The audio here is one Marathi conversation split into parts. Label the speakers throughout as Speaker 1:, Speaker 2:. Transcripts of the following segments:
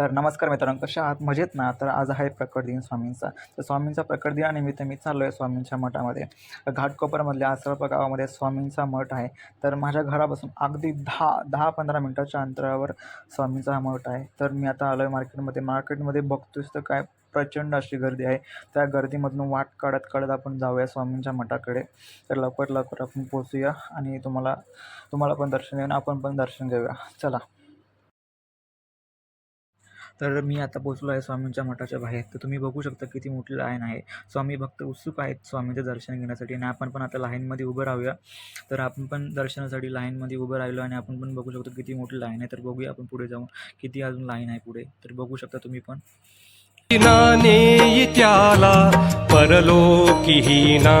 Speaker 1: तर नमस्कार मित्रांनो कशा आहात? मजेत ना? तर आज आहे प्रकट दिन स्वामींचा. तर स्वामींचा प्रकट दिनानिमित्त मी चाललो आहे स्वामींच्या मठामध्ये. घाटकोपरमधल्या आसळप गावामध्ये स्वामींचा मठ आहे. तर माझ्या घरापासून अगदी दहा दहा पंधरा मिनटाच्या अंतरावर स्वामींचा हा मठ आहे. तर मी आता आलो आहे मार्केटमध्ये. मार्केटमध्ये बघतोस तर काय प्रचंड अशी गर्दी आहे. त्या गर्दीमधून वाट काढत काढत आपण जाऊया स्वामींच्या मठाकडे. तर लवकर लवकर आपण पोचूया आणि तुम्हाला तुम्हाला पण दर्शन घेऊन आपण पण दर्शन घेऊया. चला. तर मी आता पोचलो आहे स्वामींच्या मठाच्या बाहेर. तर तुम्ही बघू शकता किती मोठी लाईन आहे. स्वामी भक्त उत्सुक आहेत स्वामींचं दर्शन घेण्यासाठी आणि आपण पण आता लाईनमध्ये उभं राहूया. तर आपण पण दर्शनासाठी लाईनमध्ये उभं राहिलो आणि आपण पण बघू शकतो किती मोठी लाईन आहे. तर बघूया आपण पुढे जाऊन किती अजून लाईन आहे पुढे. तर बघू शकता तुम्ही पण.
Speaker 2: नाने त्याला परलोकीहीना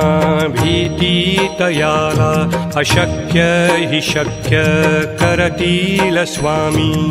Speaker 2: भीती तयाला. अशक्य हि शक्य करतील स्वामी.